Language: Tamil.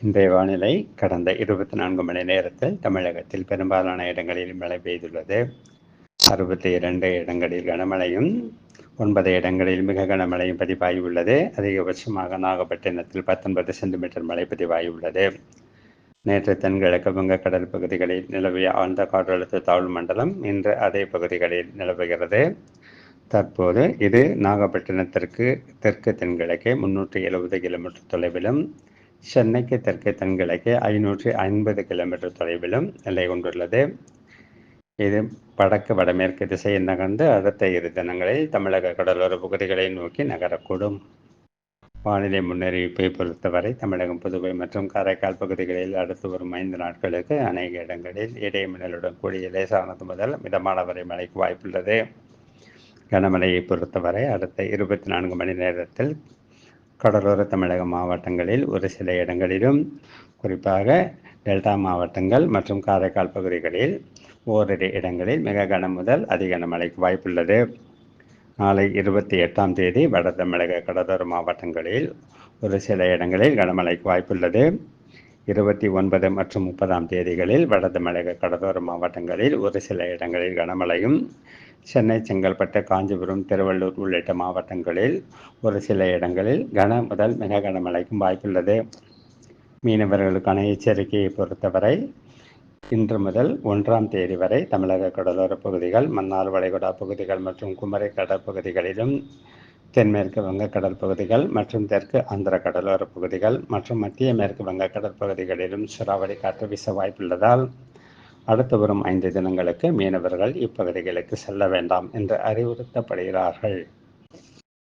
இன்றைய வானிலை கடந்த இருபத்தி நான்கு மணி நேரத்தில் தமிழகத்தில் பெரும்பாலான இடங்களில் மழை பெய்துள்ளது. அறுபத்தி இரண்டு இடங்களில் கனமழையும் ஒன்பது இடங்களில் மிக கனமழையும் பதிவாகியுள்ளது. அதிகபட்சமாக நாகப்பட்டினத்தில் பத்தொன்பது சென்டிமீட்டர் மழை பதிவாகியுள்ளது. நேற்று தென்கிழக்கு வங்கக்கடல் பகுதிகளில் நிலவிய ஆழ்ந்த காற்றழுத்த தாழ்வு மண்டலம் இன்று அதே பகுதிகளில் நிலவுகிறது. தற்போது இது நாகப்பட்டினத்திற்கு தெற்கு தென்கிழக்கே முன்னூற்றி எழுபது கிலோமீட்டர் தொலைவிலும் சென்னைக்கு தெற்கே தென்கிழக்கே ஐநூற்றி ஐம்பது கிலோமீட்டர் தொலைவிலும் நிலை கொண்டுள்ளது. இது வடக்கு வடமேற்கு திசையில் நகர்ந்து அடுத்த இரு தினங்களில் தமிழக கடலோர பகுதிகளை நோக்கி நகரக்கூடும். வானிலை முன்னறிவிப்பை பொறுத்தவரை தமிழகம் புதுவை மற்றும் காரைக்கால் பகுதிகளில் அடுத்து வரும் ஐந்து நாட்களுக்கு அநேக இடங்களில் இடைமின்னலுடன் கூடிய லேசானது முதல் மிதமான வரை மழைக்கு வாய்ப்புள்ளது. கனமழையை பொறுத்தவரை அடுத்த இருபத்தி நான்கு மணி நேரத்தில் கடலோர தமிழக மாவட்டங்களில் ஒரு சில இடங்களிலும் குறிப்பாக டெல்டா மாவட்டங்கள் மற்றும் காரைக்கால் பகுதிகளில் ஓரிரு இடங்களில் மிக கன முதல் அதிக கனமழைக்கு வாய்ப்புள்ளது. நாளை இருபத்தி எட்டாம் தேதி வட தமிழக கடலோர மாவட்டங்களில் ஒரு சில இடங்களில் கனமழைக்கு வாய்ப்புள்ளது. இருபத்தி ஒன்பது மற்றும் முப்பதாம் தேதிகளில் வட தமிழக கடலோர மாவட்டங்களில் ஒரு சில இடங்களில் கனமழையும் சென்னை செங்கல்பட்டு காஞ்சிபுரம் திருவள்ளூர் உள்ளிட்ட மாவட்டங்களில் ஒரு சில இடங்களில் கன முதல் மிக கனமழைக்கும் வாய்ப்புள்ளது. மீனவர்களுக்கான எச்சரிக்கையை பொறுத்தவரை இன்று முதல் ஒன்றாம் தேதி வரை தமிழக கடலோர பகுதிகள் மன்னார் வளைகுடா பகுதிகள் மற்றும் குமரி கடற்பகுதிகளிலும் தென்மேற்கு வங்கக்கடல் பகுதிகள் மற்றும் தெற்கு ஆந்திர கடலோர பகுதிகள் மற்றும் மத்திய மேற்கு வங்கக்கடல் பகுதிகளிலும் சூறாவளி காற்று வீச வாய்ப்புள்ளதால் அடுத்து வரும் ஐந்து தினங்களுக்கு மீனவர்கள் இப்பகுதிகளுக்கு செல்ல வேண்டாம் என்று அறிவுறுத்தப்படுகிறார்கள்.